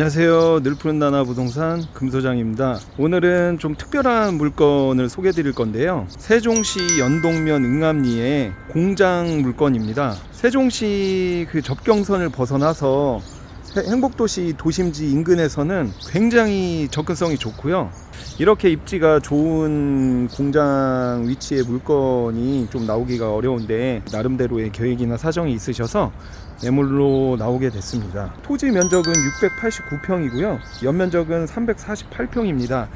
안녕하세요. 늘 푸른 나나 부동산 금소장입니다. 오늘은 좀 특별한 물건을 소개해 드릴 건데요. 세종시 연동면 응암리의 공장 물건입니다. 세종시 그 접경선을 벗어나서 해- 행복도시 도심지 인근에서는 굉장히 접근성이 좋고요. 이렇게 입지가 좋은 공장 위치의 물건이 좀 나오기가 어려운데 나름대로의 계획이나 사정이 있으셔서 매물로 나오게 됐습니다. 토지 면적은 689평이고요. 연면적은 348평입니다.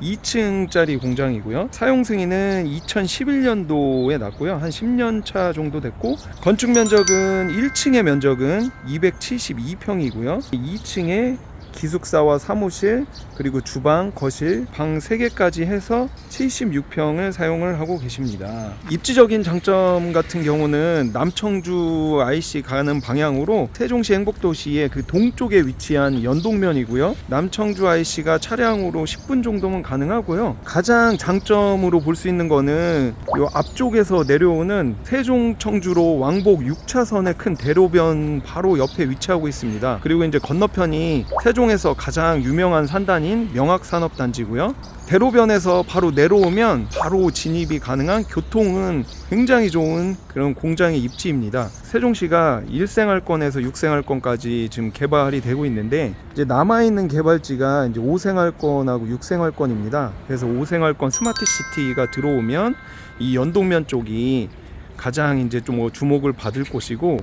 2층짜리 공장이고요. 사용 승인은 2011년도에 났고요. 한 10년 차 정도 됐고 건축 면적은 1층의 면적은 272평이고요. 2층에 기숙사와 사무실 그리고 주방, 거실, 방 3개까지 해서 76평을 사용을 하고 계십니다. 입지적인 장점 같은 경우는 남청주 IC 가는 방향으로 세종시 행복도시의 그 동쪽에 위치한 연동면이고요. 남청주 IC가 차량으로 10분 정도면 가능하고요. 가장 장점으로 볼 수 있는 거는 요 앞쪽에서 내려오는 세종 청주로 왕복 6차선의 큰 대로변 바로 옆에 위치하고 있습니다. 그리고 이제 건너편이 세종 에서 가장 유명한 산단인 명학산업단지고요. 대로변에서 바로 내려오면 바로 진입이 가능한 교통은 굉장히 좋은 그런 공장의 입지입니다. 세종시가 1생활권에서 6생활권까지 지금 개발이 되고 있는데 이제 남아 있는 개발지가 이제 5생활권하고 6생활권입니다. 그래서 5생활권 스마트 시티가 들어오면 이 연동면 쪽이 가장 이제 좀뭐 주목을 받을 곳이고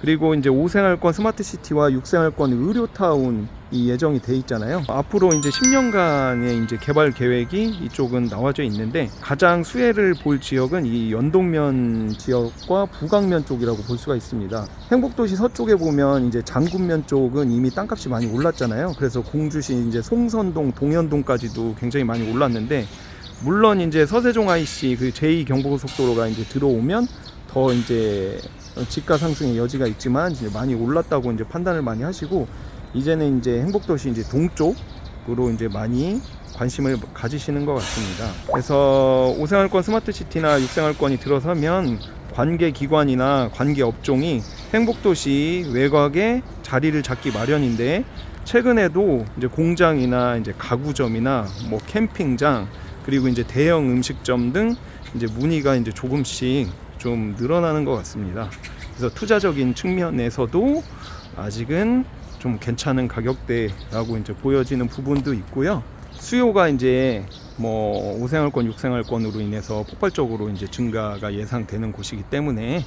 그리고 이제 5생활권 스마트 시티와 6생활권 의료타운 이 예정이 돼 있잖아요. 앞으로 이제 10년간의 이제 개발 계획이 이쪽은 나와져 있는데 가장 수혜를 볼 지역은 이 연동면 지역과 부강면 쪽이라고 볼 수가 있습니다. 행복도시 서쪽에 보면 이제 장군면 쪽은 이미 땅값이 많이 올랐잖아요. 그래서 공주시 이제 송선동, 동현동까지도 굉장히 많이 올랐는데 물론 이제 서세종 IC 그 제2 경부고속도로가 이제 들어오면 더 이제 집가 상승의 여지가 있지만 이제 많이 올랐다고 이제 판단을 많이 하시고 이제는 이제 행복도시 이제 동쪽으로 이제 많이 관심을 가지시는 것 같습니다. 그래서 5생활권 스마트시티나 6생활권이 들어서면 관계 기관이나 관계 업종이 행복도시 외곽에 자리를 잡기 마련인데 최근에도 이제 공장이나 이제 가구점이나 뭐 캠핑장 그리고 이제 대형 음식점 등 이제 문의가 이제 조금씩 좀 늘어나는 것 같습니다. 그래서 투자적인 측면에서도 아직은 좀 괜찮은 가격대라고 이제 보여지는 부분도 있고요. 수요가 이제 뭐 5생활권, 6생활권으로 인해서 폭발적으로 이제 증가가 예상되는 곳이기 때문에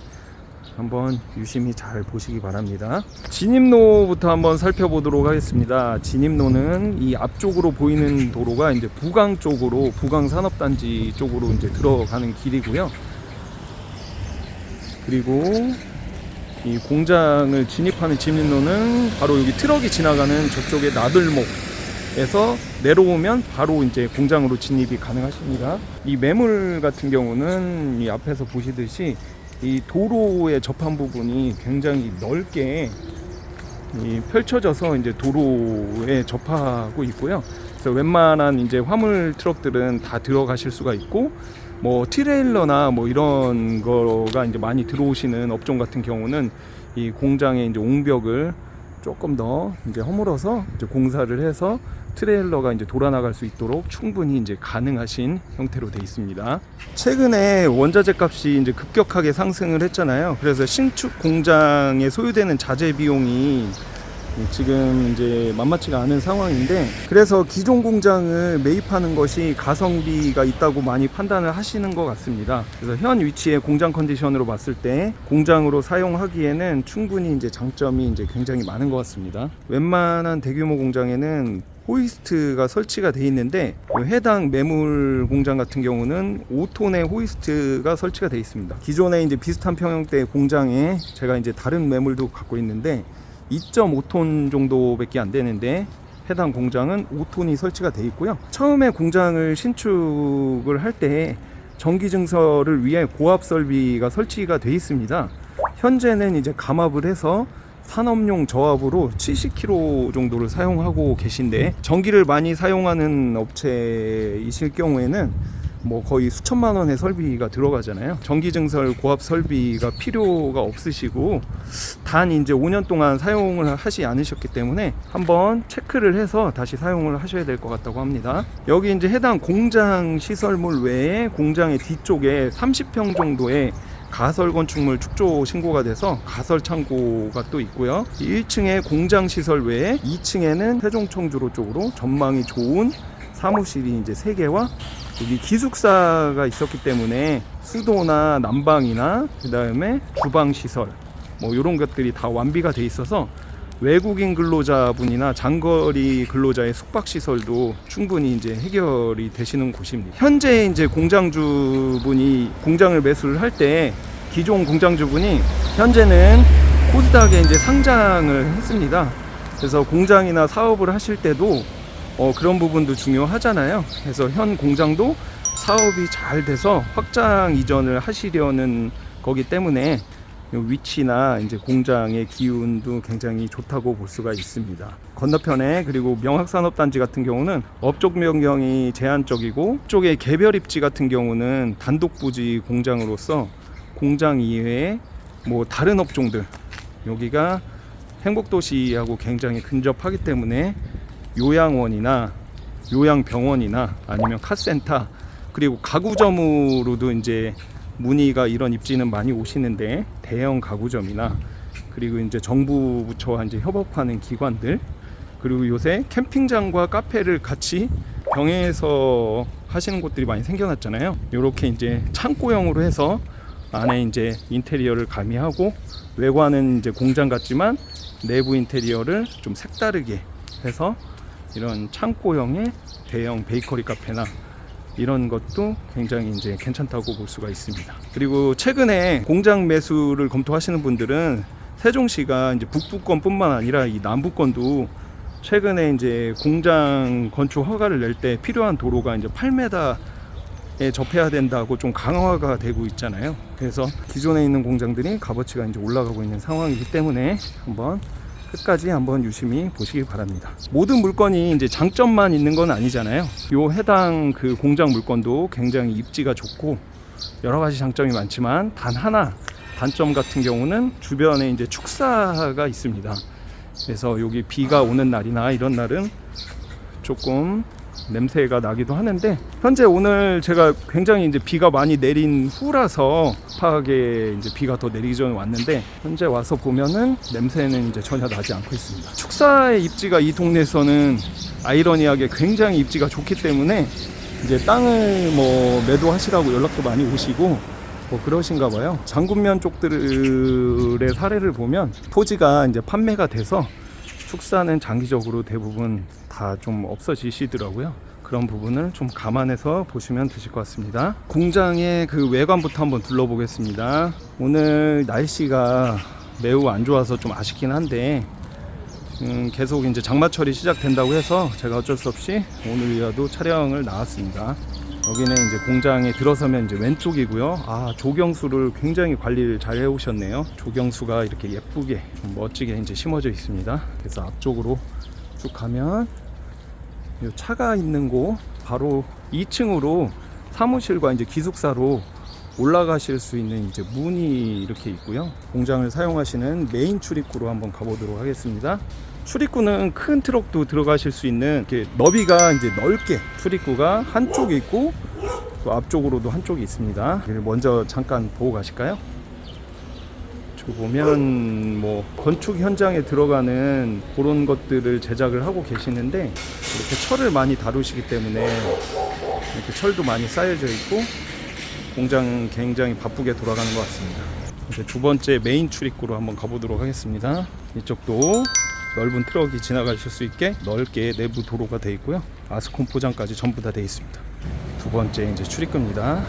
한번 유심히 잘 보시기 바랍니다. 진입로부터 한번 살펴보도록 하겠습니다. 진입로는 이 앞쪽으로 보이는 도로가 이제 부강 쪽으로 부강 산업단지 쪽으로 이제 들어가는 길이고요. 그리고 이 공장을 진입하는 진입로는 바로 여기 트럭이 지나가는 저쪽에 나들목에서 내려오면 바로 이제 공장으로 진입이 가능하십니다. 이 매물 같은 경우는 이 앞에서 보시듯이 이 도로의 접한 부분이 굉장히 넓게 이 펼쳐져서 이제 도로에 접하고 있고요. 그래서 웬만한 이제 화물 트럭들은 다 들어가실 수가 있고 뭐 트레일러나 뭐 이런 거가 이제 많이 들어오시는 업종 같은 경우는 이 공장의 이제 옹벽을 조금 더 이제 허물어서 이제 공사를 해서 트레일러가 이제 돌아 나갈 수 있도록 충분히 이제 가능하신 형태로 되어 있습니다. 최근에 원자재 값이 이제 급격하게 상승을 했잖아요. 그래서 신축 공장에 소요되는 자재 비용이 지금 이제 만만치가 않은 상황인데 그래서 기존 공장을 매입하는 것이 가성비가 있다고 많이 판단을 하시는 것 같습니다. 그래서 현 위치의 공장 컨디션으로 봤을 때 공장으로 사용하기에는 충분히 이제 장점이 이제 굉장히 많은 것 같습니다. 웬만한 대규모 공장에는 호이스트가 설치가 돼 있는데 해당 매물 공장 같은 경우는 5톤의 호이스트가 설치가 돼 있습니다. 기존에 이제 비슷한 평형대 공장에 제가 이제 다른 매물도 갖고 있는데 2.5톤 정도밖에 안 되는데 해당 공장은 5톤이 설치가 돼 있고요. 처음에 공장을 신축을 할 때 전기 증설을 위해 고압 설비가 설치가 돼 있습니다. 현재는 이제 감압을 해서 산업용 저압으로 70kg 정도를 사용하고 계신데 전기를 많이 사용하는 업체이실 경우에는 뭐 거의 수천만 원의 설비가 들어가잖아요. 전기 증설 고압 설비가 필요가 없으시고 단 이제 5년 동안 사용을 하시 않으셨기 때문에 한번 체크를 해서 다시 사용을 하셔야 될 것 같다고 합니다. 여기 이제 해당 공장 시설물 외에 공장의 뒤쪽에 30평 정도의 가설 건축물 축조 신고가 돼서 가설 창고가 또 있고요. 1층에 공장 시설 외에 2층에는 세종청주로 쪽으로 전망이 좋은 사무실이 이제 3개와 여기 기숙사가 있었기 때문에 수도나 난방이나 그 다음에 주방 시설 뭐 이런 것들이 다 완비가 돼 있어서 외국인 근로자분이나 장거리 근로자의 숙박 시설도 충분히 이제 해결이 되시는 곳입니다. 현재 이제 공장주분이 공장을 매수를 할 때 기존 공장주분이 현재는 코스닥에 이제 상장을 했습니다. 그래서 공장이나 사업을 하실 때도 어, 그런 부분도 중요하잖아요. 그래서 현 공장도 사업이 잘 돼서 확장 이전을 하시려는 거기 때문에 요 위치나 이제 공장의 기운도 굉장히 좋다고 볼 수가 있습니다. 건너편에 그리고 명학산업단지 같은 경우는 업종 변경이 제한적이고 쪽의 개별 입지 같은 경우는 단독 부지 공장으로서 공장 이외에 뭐 다른 업종들 여기가 행복도시하고 굉장히 근접하기 때문에 요양원이나 요양병원이나 아니면 카센터 그리고 가구점으로도 이제 문의가 이런 입지는 많이 오시는데 대형 가구점이나 그리고 이제 정부 부처와 이제 협업하는 기관들 그리고 요새 캠핑장과 카페를 같이 병행해서 하시는 곳들이 많이 생겨났잖아요. 이렇게 이제 창고형으로 해서 안에 이제 인테리어를 가미하고 외관은 이제 공장 같지만 내부 인테리어를 좀 색다르게 해서 이런 창고형의 대형 베이커리 카페나 이런 것도 굉장히 이제 괜찮다고 볼 수가 있습니다. 그리고 최근에 공장 매수를 검토하시는 분들은 세종시가 이제 북부권뿐만 아니라 이 남부권도 최근에 이제 공장 건축 허가를 낼 때 필요한 도로가 이제 8m에 접해야 된다고 좀 강화가 되고 있잖아요. 그래서 기존에 있는 공장들이 값어치가 이제 올라가고 있는 상황이기 때문에 한번 끝까지 한번 유심히 보시기 바랍니다. 모든 물건이 이제 장점만 있는 건 아니잖아요. 요 해당 그 공장 물건도 굉장히 입지가 좋고 여러 가지 장점이 많지만 단 하나 단점 같은 경우는 주변에 이제 축사가 있습니다. 그래서 여기 비가 오는 날이나 이런 날은 조금 냄새가 나기도 하는데 현재 오늘 제가 굉장히 이제 비가 많이 내린 후라서 파하게 이제 비가 더 내리기 전에 왔는데 현재 와서 보면은 냄새는 이제 전혀 나지 않고 있습니다. 축사의 입지가 이 동네에서는 아이러니하게 굉장히 입지가 좋기 때문에 이제 땅을 뭐 매도하시라고 연락도 많이 오시고 뭐 그러신가 봐요. 장군면 쪽들의 사례를 보면 토지가 이제 판매가 돼서 축사는 장기적으로 대부분 다 좀 없어지시더라고요. 그런 부분을 좀 감안해서 보시면 되실 것 같습니다. 공장의 그 외관부터 한번 둘러보겠습니다. 오늘 날씨가 매우 안 좋아서 좀 아쉽긴 한데 음, 계속 이제 장마철이 시작된다고 해서 제가 어쩔 수 없이 오늘이라도 촬영을 나왔습니다. 여기는 이제 공장에 들어서면 이제 왼쪽이고요. 아 조경수를 굉장히 관리를 잘 해오셨네요. 조경수가 이렇게 예쁘게 좀 멋지게 이제 심어져 있습니다. 그래서 앞쪽으로 쭉 가면 이 차가 있는 곳 바로 2층으로 사무실과 이제 기숙사로 올라가실 수 있는 이제 문이 이렇게 있고요. 공장을 사용하시는 메인 출입구로 한번 가보도록 하겠습니다. 출입구는 큰 트럭도 들어가실 수 있는 이렇게 너비가 이제 넓게 출입구가 한쪽에 있고 또 앞쪽으로도 한쪽이 있습니다. 먼저 잠깐 보고 가실까요? 저 보면 뭐 건축 현장에 들어가는 그런 것들을 제작을 하고 계시는데 이렇게 철을 많이 다루시기 때문에 이렇게 철도 많이 쌓여져 있고 공장 굉장히 바쁘게 돌아가는 것 같습니다. 이제 두 번째 메인 출입구로 한번 가보도록 하겠습니다. 이쪽도 넓은 트럭이 지나가실 수 있게 넓게 내부 도로가 되어 있고요. 아스콘 포장까지 전부 다 되어 있습니다. 두 번째 이제 출입구입니다.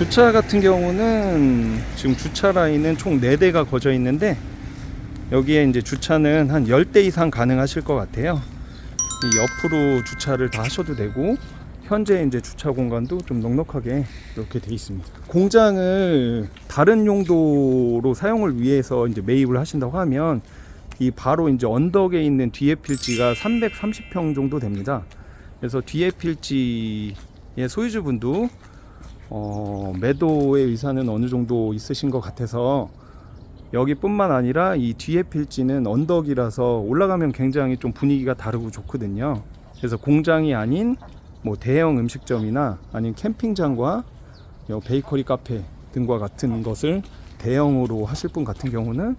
주차 같은 경우는 지금 주차 라인은 총 4대가 거져 있는데 여기에 이제 주차는 한 10대 이상 가능하실 것 같아요. 이 옆으로 주차를 다 하셔도 되고 현재 이제 주차 공간도 좀 넉넉하게 이렇게 돼 있습니다. 공장을 다른 용도로 사용을 위해서 이제 매입을 하신다고 하면 이 바로 이제 언덕에 있는 뒤에 필지가 330평 정도 됩니다. 그래서 뒤에 필지의 소유주분도 어, 매도의 의사는 어느 정도 있으신 것 같아서 여기뿐만 아니라 이 뒤에 필지는 언덕이라서 올라가면 굉장히 좀 분위기가 다르고 좋거든요. 그래서 공장이 아닌 뭐 대형 음식점이나 아니면 캠핑장과 요 베이커리 카페 등과 같은 것을 대형으로 하실 분 같은 경우는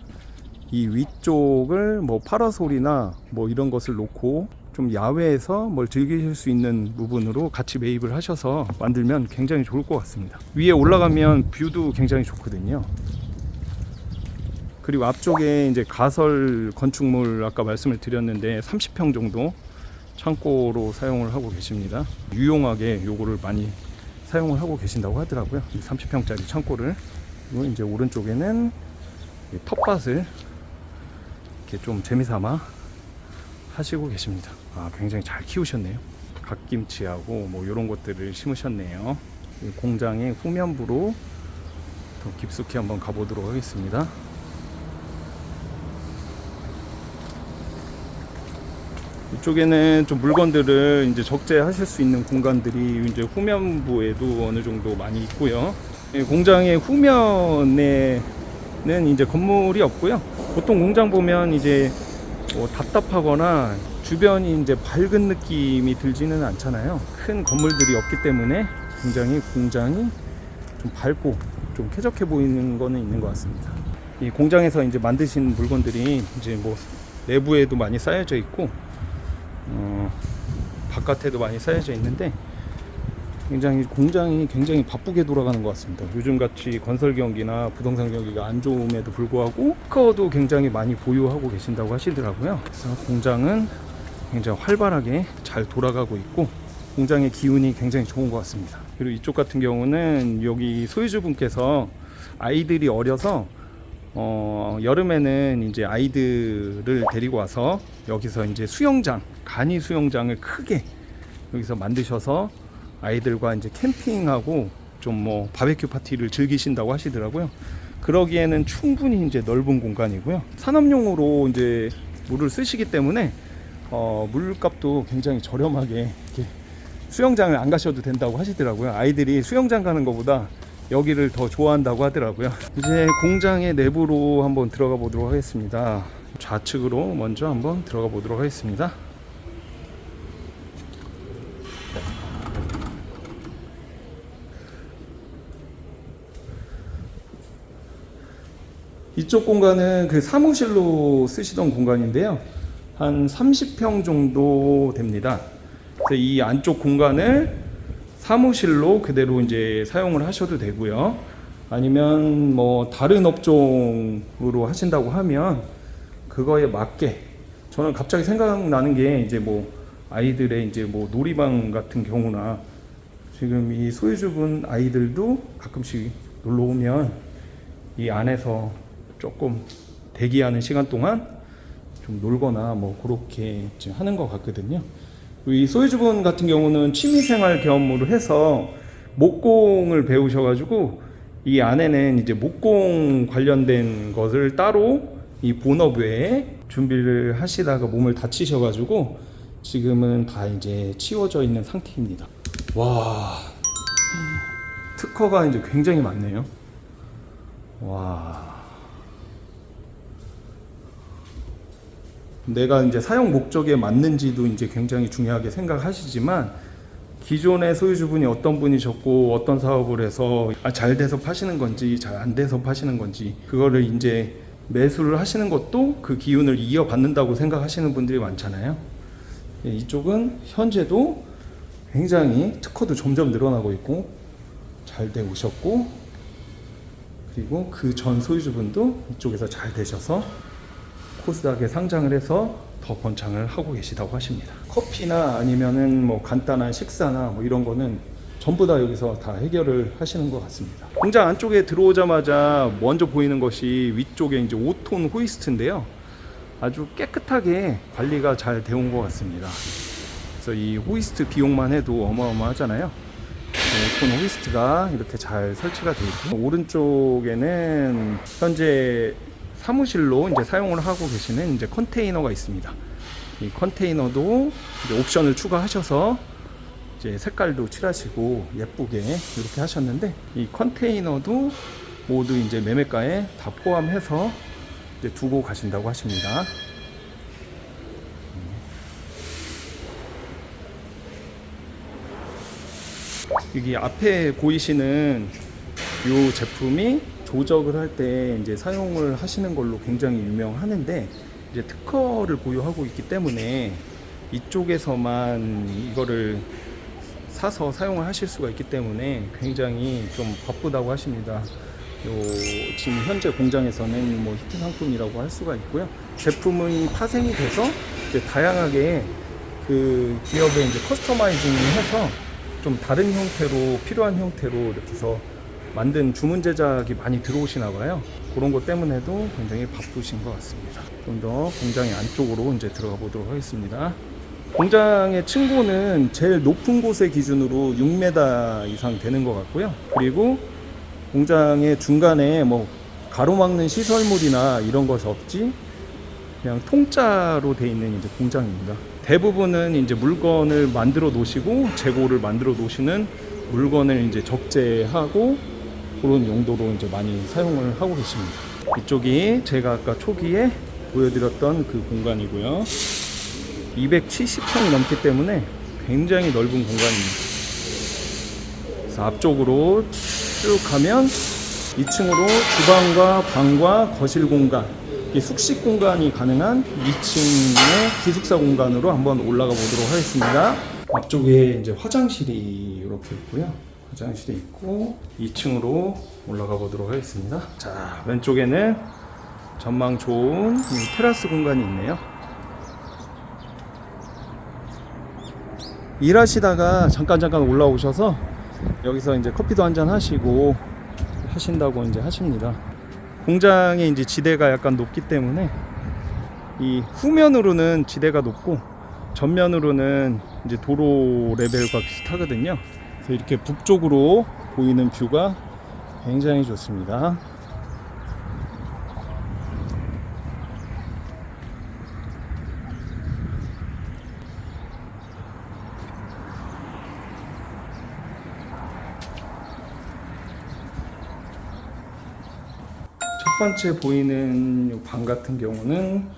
이 위쪽을 뭐 파라솔이나 뭐 이런 것을 놓고 좀 야외에서 뭘 즐기실 수 있는 부분으로 같이 매입을 하셔서 만들면 굉장히 좋을 것 같습니다. 위에 올라가면 뷰도 굉장히 좋거든요. 그리고 앞쪽에 이제 가설 건축물 아까 말씀을 드렸는데 30평 정도 창고로 사용을 하고 계십니다. 유용하게 요거를 많이 사용을 하고 계신다고 하더라고요. 이 30평짜리 창고를 그리고 이제 오른쪽에는 이 텃밭을 이렇게 좀 재미삼아 하시고 계십니다. 아, 굉장히 잘 키우셨네요. 갓김치하고 뭐 이런 것들을 심으셨네요. 이 공장의 후면부로 더 깊숙이 한번 가보도록 하겠습니다. 이쪽에는 좀 물건들을 이제 적재하실 수 있는 공간들이 이제 후면부에도 어느 정도 많이 있고요. 이 공장의 후면에 는 이제 건물이 없고요. 보통 공장 보면 이제 뭐 답답하거나 주변이 이제 밝은 느낌이 들지는 않잖아요. 큰 건물들이 없기 때문에 굉장히 공장이 좀 밝고 좀 쾌적해 보이는 거는 있는 것 같습니다. 이 공장에서 이제 만드신 물건들이 이제 뭐 내부에도 많이 쌓여져 있고 어, 바깥에도 많이 쌓여져 있는데 굉장히 공장이 굉장히 바쁘게 돌아가는 것 같습니다. 요즘 같이 건설 경기나 부동산 경기가 안 좋음에도 불구하고 특허도 굉장히 많이 보유하고 계신다고 하시더라고요. 그래서 공장은 굉장히 활발하게 잘 돌아가고 있고 공장의 기운이 굉장히 좋은 것 같습니다. 그리고 이쪽 같은 경우는 여기 소유주분께서 아이들이 어려서 어, 여름에는 이제 아이들을 데리고 와서 여기서 이제 수영장, 간이 수영장을 크게 여기서 만드셔서 아이들과 이제 캠핑하고 좀 뭐 바베큐 파티를 즐기신다고 하시더라고요. 그러기에는 충분히 이제 넓은 공간이고요. 산업용으로 이제 물을 쓰시기 때문에 어, 물값도 굉장히 저렴하게 수영장을 안 가셔도 된다고 하시더라고요. 아이들이 수영장 가는 것보다 여기를 더 좋아한다고 하더라고요. 이제 공장의 내부로 한번 들어가 보도록 하겠습니다. 좌측으로 먼저 한번 들어가 보도록 하겠습니다. 이쪽 공간은 그 사무실로 쓰시던 공간인데요. 한 30평 정도 됩니다. 이 안쪽 공간을 사무실로 그대로 이제 사용을 하셔도 되고요. 아니면 뭐 다른 업종으로 하신다고 하면 그거에 맞게 저는 갑자기 생각나는 게 이제 뭐 아이들의 이제 뭐 놀이방 같은 경우나 지금 이 소유주분 아이들도 가끔씩 놀러 오면 이 안에서 조금 대기하는 시간 동안 좀 놀거나 뭐 그렇게 하는 것 같거든요. 이 소유주분 같은 경우는 취미생활 겸으로 해서 목공을 배우셔가지고 이 안에는 이제 목공 관련된 것을 따로 이 본업 외에 준비를 하시다가 몸을 다치셔가지고 지금은 다 이제 치워져 있는 상태입니다. 와 특허가 이제 굉장히 많네요. 와. 내가 이제 사용 목적에 맞는지도 이제 굉장히 중요하게 생각하시지만 기존의 소유주분이 어떤 분이셨고 어떤 사업을 해서 아, 잘 돼서 파시는 건지 잘 안 돼서 파시는 건지 그거를 이제 매수를 하시는 것도 그 기운을 이어받는다고 생각하시는 분들이 많잖아요. 예, 이쪽은 현재도 굉장히 특허도 점점 늘어나고 있고 잘 되고 오셨고 그리고 그 전 소유주분도 이쪽에서 잘 되셔서 코스닥에 상장을 해서 더 번창을 하고 계시다고 하십니다. 커피나 아니면은 뭐 간단한 식사나 뭐 이런 거는 전부 다 여기서 다 해결을 하시는 것 같습니다. 공장 안쪽에 들어오자마자 먼저 보이는 것이 위쪽에 이제 5톤 호이스트인데요. 아주 깨끗하게 관리가 잘 되어 온 것 같습니다. 그래서 이 호이스트 비용만 해도 어마어마하잖아요. 5톤 호이스트가 이렇게 잘 설치가 되어 있고 오른쪽에는 현재 사무실로 이제 사용을 하고 계시는 이제 컨테이너가 있습니다. 이 컨테이너도 옵션을 추가하셔서 이제 색깔도 칠하시고 예쁘게 이렇게 하셨는데 이 컨테이너도 모두 이제 매매가에 다 포함해서 두고 가신다고 하십니다. 여기 앞에 보이시는 이 제품이 조적을 할 때 이제 사용을 하시는 걸로 굉장히 유명하는데 이제 특허를 보유하고 있기 때문에 이쪽에서만 이거를 사서 사용을 하실 수가 있기 때문에 굉장히 좀 바쁘다고 하십니다. 요 지금 현재 공장에서는 뭐 히트 상품이라고 할 수가 있고요. 제품은 파생이 돼서 이제 다양하게 그 기업에 이제 커스터마이징해서 좀 다른 형태로 필요한 형태로 이렇게 해서 만든 주문 제작이 많이 들어오시나 봐요. 그런 것 때문에도 굉장히 바쁘신 것 같습니다. 좀 더 공장의 안쪽으로 이제 들어가 보도록 하겠습니다. 공장의 층고는 제일 높은 곳의 기준으로 6m 이상 되는 것 같고요. 그리고 공장의 중간에 뭐 가로막는 시설물이나 이런 것이 없지 그냥 통짜로 돼 있는 이제 공장입니다. 대부분은 이제 물건을 만들어 놓으시고 재고를 만들어 놓으시는 물건을 이제 적재하고 그런 용도로 이제 많이 사용을 하고 계십니다. 이쪽이 제가 아까 초기에 보여드렸던 그 공간이고요. 270평이 넘기 때문에 굉장히 넓은 공간입니다. 그래서 앞쪽으로 쭉 가면 2층으로 주방과 방과 거실 공간, 이 숙식 공간이 가능한 2층의 기숙사 공간으로 한번 올라가 보도록 하겠습니다. 앞쪽에 이제 화장실이 이렇게 있고요. 화장실이 있고 2층으로 올라가 보도록 하겠습니다. 자, 왼쪽에는 전망 좋은 이 테라스 공간이 있네요. 일하시다가 잠깐 잠깐 올라오셔서 여기서 이제 커피도 한잔 하시고 하신다고 이제 하십니다. 공장의 이제 지대가 약간 높기 때문에 이 후면으로는 지대가 높고 전면으로는 이제 도로 레벨과 비슷하거든요. 이렇게 북쪽으로 보이는 뷰가 굉장히 좋습니다. 첫 번째 보이는 요방 같은 경우는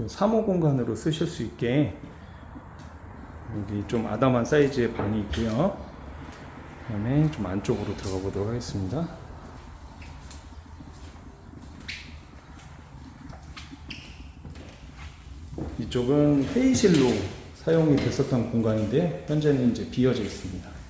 요 사무 공간으로 쓰실 수 있게 여기 좀 아담한 사이즈의 방이 있고요. 그다음에 좀 안쪽으로 들어가 보도록 하겠습니다. 이쪽은 회의실로 사용이 됐었던 공간인데 현재는 이제 비어져 있습니다.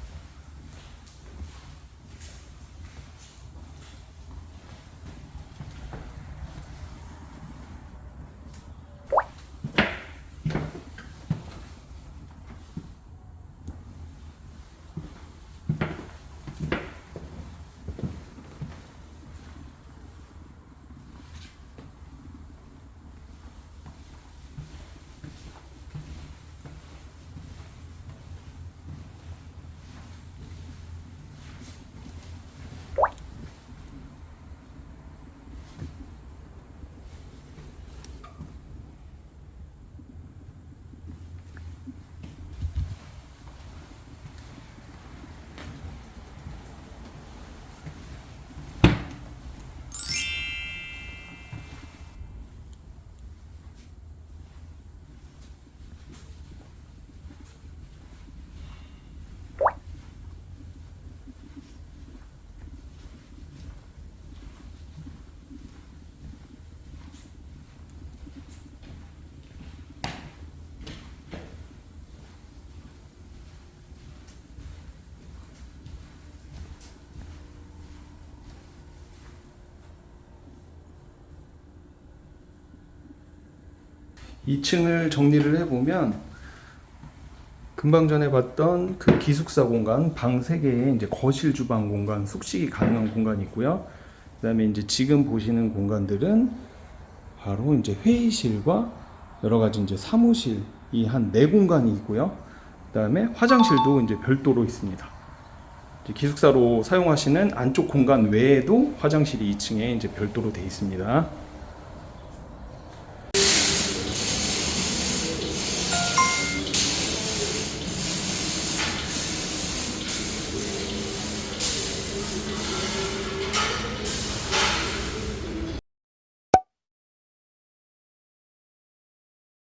이층을 정리를 해보면 금방 전에 봤던 그 기숙사 공간 방 3개에 이제 거실 주방 공간 숙식이 가능한 공간이 있고요. 그 다음에 이제 지금 보시는 공간들은 바로 이제 회의실과 여러 가지 이제 사무실 이 한 네 공간이 있고요. 그 다음에 화장실도 이제 별도로 있습니다. 기숙사로 사용하시는 안쪽 공간 외에도 화장실이 2층에 이제 별도로 되어 있습니다.